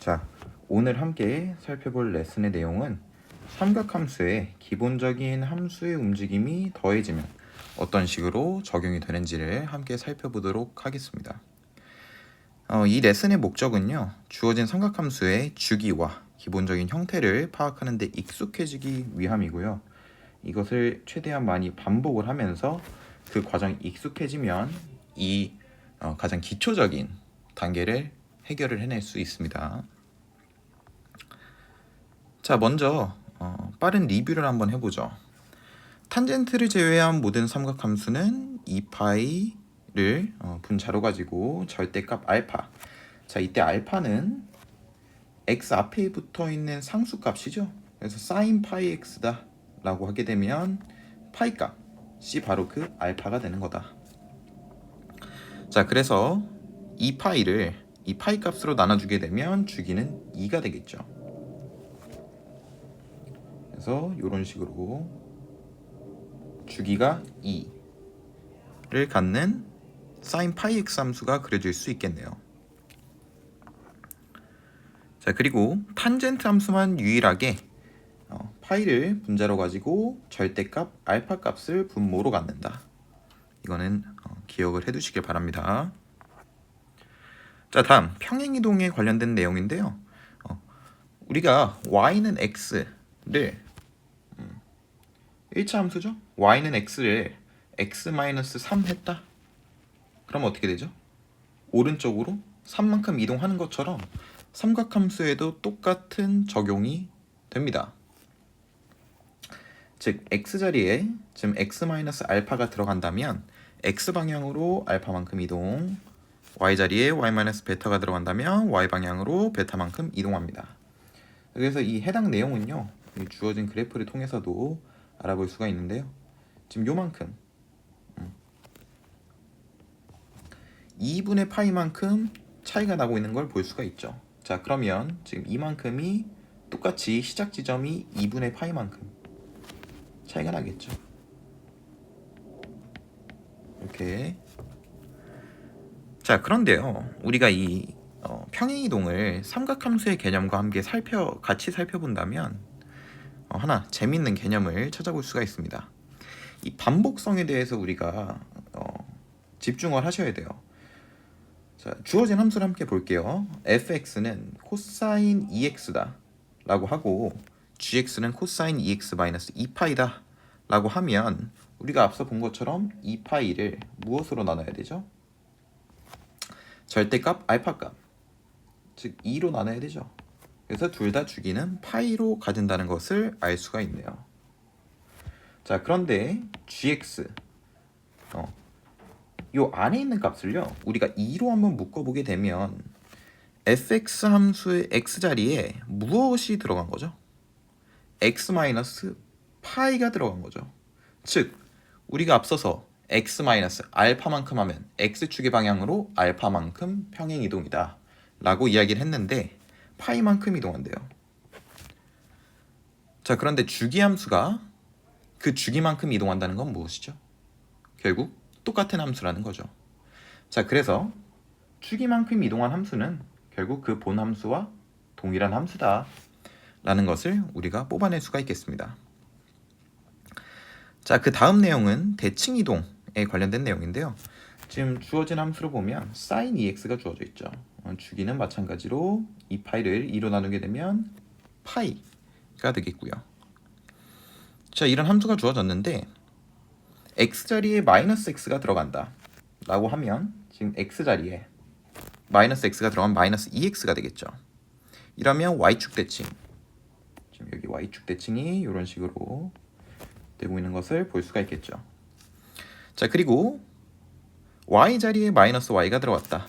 자, 오늘 함께 살펴볼 레슨의 내용은 삼각함수의 기본적인 함수의 움직임이 더해지면 어떤 식으로 적용이 되는지를 함께 살펴보도록 하겠습니다. 어, 이 레슨의 목적은요, 주어진 삼각함수의 주기와 기본적인 형태를 파악하는 데 익숙해지기 위함이고요. 이것을 최대한 많이 반복을 하면서 그 과정이 익숙해지면 이 어, 가장 기초적인 단계를 해결을 해낼 수 있습니다. 자, 먼저 어, 빠른 리뷰를 한번 해보죠. 탄젠트를 제외한 모든 삼각함수는 2파이를 어, 분자로 가지고 절대값 알파. 자, 이때 알파는 x 앞에 붙어 있는 상수값이죠. 그래서 sin 파이 x다 라고 하게 되면 파이 값이 바로 그 알파가 되는 거다. 자, 그래서 이 파이를 이 파이 값으로 나눠주게 되면 주기는 2가 되겠죠. 그래서 이런 식으로 주기가 2를 갖는 sin 파이 x 함수가 그려질 수 있겠네요. 자 그리고 탄젠트 함수만 유일하게 어, 파이를 분자로 가지고 절대값 알파 값을 분모로 갖는다. 이거는 어, 기억을 해두시길 바랍니다. 자 다음 평행이동에 관련된 내용인데요. 어, 우리가 y는 x를 음, 1차 함수죠. y는 x를 x-3 했다. 그럼 어떻게 되죠? 오른쪽으로 3만큼 이동하는 것처럼 삼각함수에도 똑같은 적용이 됩니다. 즉 x 자리에 지금 x-알파가 들어간다면 x 방향으로 알파만큼 이동, y 자리에 y-베타가 들어간다면 y 방향으로 베타만큼 이동합니다. 그래서 이 해당 내용은요. 이 주어진 그래프를 통해서도 알아볼 수가 있는데요. 지금 요만큼 음. 2분의 파이만큼 차이가 나고 있는 걸 볼 수가 있죠. 자 그러면 지금 이만큼이 똑같이 시작 지점이 2분의 파이만큼 차이가 나겠죠. 이렇게 자 그런데요 우리가 이 어, 평행이동을 삼각함수의 개념과 함께 살펴 같이 살펴본다면 어, 하나 재밌는 개념을 찾아볼 수가 있습니다. 이 반복성에 대해서 우리가 어, 집중을 하셔야 돼요. 자, 주어진 함수를 함께 볼게요. fx는 코사인 2x다 라고 하고 gx는 코사인 2x 마이너스 2파이다 라고 하면 우리가 앞서 본 것처럼 2파이를 무엇으로 나눠야 되죠? 절대값 알파값 즉 2로 나눠야 되죠. 그래서 둘 다 주기는 파이로 가진다는 것을 알 수가 있네요. 자 그런데 gx 어, 요 안에 있는 값을요 우리가 2로 한번 묶어보게 되면 fx 함수의 x 자리에 무엇이 들어간 거죠? x 마이너스 파이가 들어간 거죠. 즉 우리가 앞서서 x 마이너스 알파만큼 하면 x축의 방향으로 알파만큼 평행 이동이다 라고 이야기를 했는데 파이만큼 이동한대요. 자 그런데 주기 함수가 그 주기만큼 이동한다는 건 무엇이죠? 결국 똑같은 함수라는 거죠. 자 그래서 주기만큼 이동한 함수는 결국 그 본 함수와 동일한 함수다 라는 것을 우리가 뽑아낼 수가 있겠습니다. 자, 그 다음 내용은 대칭 이동에 관련된 내용인데요. 지금 주어진 함수로 보면 sin 2x가 주어져 있죠. 어, 주기는 마찬가지로 이 파이를 2로 나누게 되면 파이가 되겠고요. 자, 이런 함수가 주어졌는데 x 자리에 마이너스 x가 들어간다 라고 하면 지금 x 자리에 마이너스 x가 들어가면 마이너스 2x가 되겠죠. 이러면 y축 대칭 지금 여기 y축 대칭이 이런 식으로 되고 있는 것을 볼 수가 있겠죠. 자 그리고 y 자리에 마이너스 y가 들어왔다.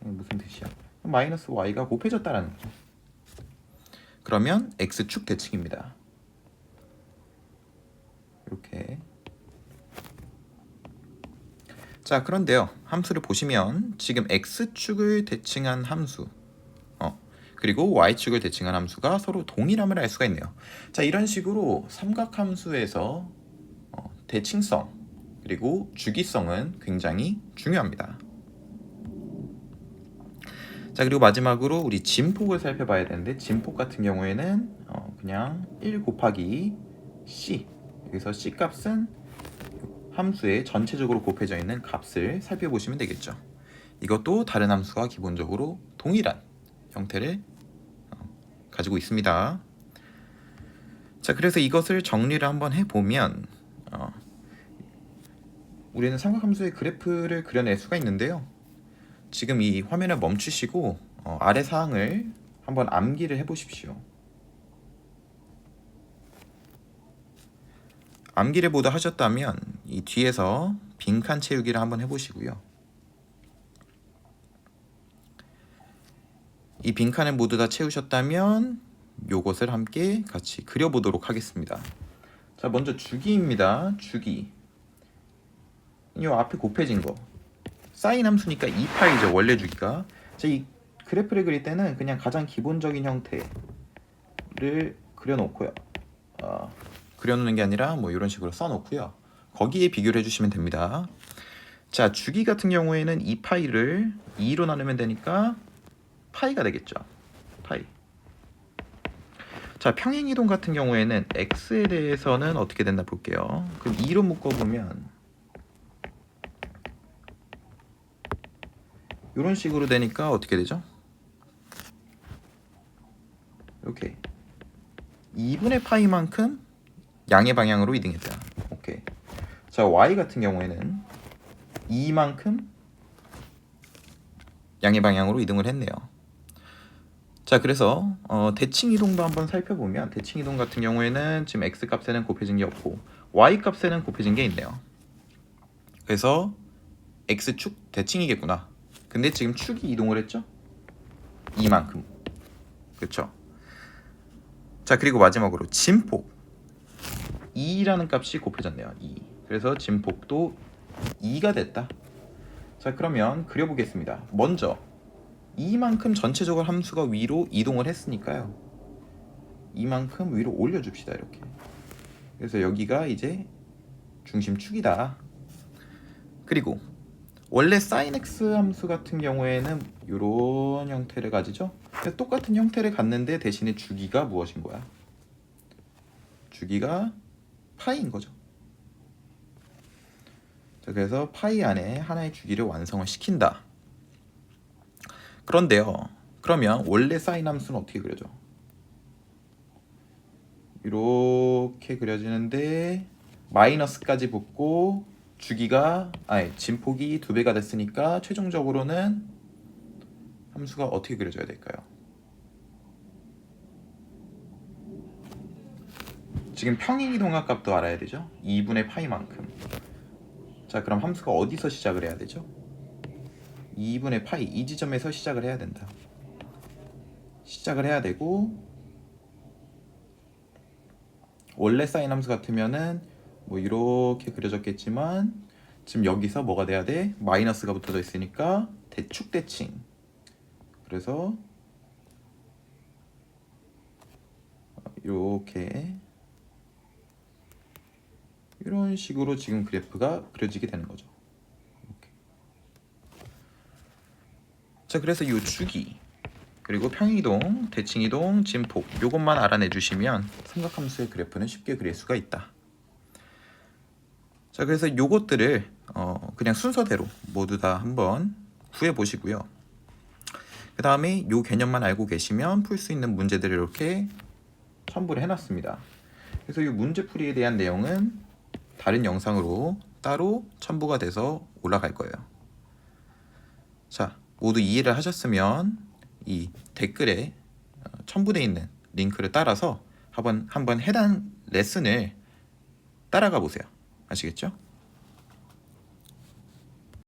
무슨 뜻이야? 마이너스 y가 곱해졌다라는 거죠. 그러면 x축 대칭입니다. 이렇게 자 그런데요 함수를 보시면 지금 x축을 대칭한 함수 어, 그리고 y축을 대칭한 함수가 서로 동일함을 알 수가 있네요 자 이런 식으로 삼각함수에서 어, 대칭성 그리고 주기성은 굉장히 중요합니다 자 그리고 마지막으로 우리 진폭을 살펴봐야 되는데 진폭 같은 경우에는 어, 그냥 1 곱하기 c 여기서 c 값은 함수에 전체적으로 곱해져 있는 값을 살펴보시면 되겠죠. 이것도 다른 함수와 기본적으로 동일한 형태를 어, 가지고 있습니다. 자 그래서 이것을 정리를 한번 해보면 어, 우리는 삼각함수의 그래프를 그려낼 수가 있는데요. 지금 이 화면을 멈추시고 어, 아래 사항을 한번 암기를 해보십시오. 암기를 모두 하셨다면 이 뒤에서 빈칸 채우기를 한번 해보시고요. 이 빈칸을 모두 다 채우셨다면 요것을 함께 같이 그려보도록 하겠습니다. 자, 먼저 주기입니다. 주기. 이 앞에 곱해진 거. 사인 함수니까 2파이죠. 원래 주기가. 자, 이 그래프를 그릴 때는 그냥 가장 기본적인 형태를 그려놓고요. 어, 그려놓는 게 아니라 뭐 이런 식으로 써놓고요. 거기에 비교를 해주시면 됩니다. 자, 주기 같은 경우에는 2파이를 2로 나누면 되니까 파이가 되겠죠. 파이. 자, 평행이동 같은 경우에는 x에 대해서는 어떻게 됐나 볼게요. 그럼 2로 묶어보면 이런 식으로 되니까 어떻게 되죠? 이렇게 2분의 파이만큼 양의 방향으로 이동했다. 오케이. 자, y 같은 경우에는 2만큼 양의 방향으로 이동을 했네요. 자, 그래서 어, 대칭 이동도 한번 살펴보면 대칭 이동 같은 경우에는 지금 x 값에는 곱해진 게 없고 y 값에는 곱해진 게 있네요. 그래서 x축 대칭이겠구나. 근데 지금 축이 이동을 했죠? 이만큼. 그렇죠? 자, 그리고 마지막으로 진폭. 2라는 값이 곱해졌네요. 2. 그래서 진폭도 2가 됐다. 자, 그러면 그려보겠습니다. 먼저 이만큼 전체적으로 함수가 위로 이동을 했으니까요. 이만큼 위로 올려줍시다. 이렇게. 그래서 여기가 이제 중심축이다. 그리고 원래 sin x 함수 같은 경우에는 이런 형태를 가지죠. 똑같은 형태를 갖는데 대신에 주기가 무엇인 거야? 주기가 파이인 거죠. 자, 그래서 파이 안에 하나의 주기를 완성을 시킨다. 그런데요. 그러면 원래 사인 함수는 어떻게 그려져? 이렇게 그려지는데 마이너스까지 붙고 주기가 아니 진폭이 두 배가 됐으니까 최종적으로는 함수가 어떻게 그려져야 될까요? 지금 평행 이동학 값도 알아야 되죠? 2분의 파이만큼. 자, 그럼 함수가 어디서 시작을 해야 되죠? 2분의 파이 이 지점에서 시작을 해야 된다. 시작을 해야 되고 원래 사인 함수 같으면은 뭐 이렇게 그려졌겠지만 지금 여기서 뭐가 돼야 돼? 마이너스가 붙어져 있으니까 대축 대칭. 그래서 이렇게 이런 식으로 지금 그래프가 그려지게 되는 거죠. 자, 그래서 이 주기 그리고 평이동, 대칭이동, 진폭 요것만 알아내 주시면 삼각함수의 그래프는 쉽게 그릴 수가 있다. 자, 그래서 요것들을 어, 그냥 순서대로 모두 다 한번 구해 보시고요. 그 다음에 요 개념만 알고 계시면 풀 수 있는 문제들을 이렇게 첨부를 해놨습니다. 그래서 이 문제풀이에 대한 내용은 다른 영상으로 따로 첨부가 돼서 올라갈 거예요. 자, 모두 이해를 하셨으면 이 댓글에 어, 첨부되어 있는 링크를 따라서 한번 한번 해당 레슨을 따라가 보세요. 아시겠죠?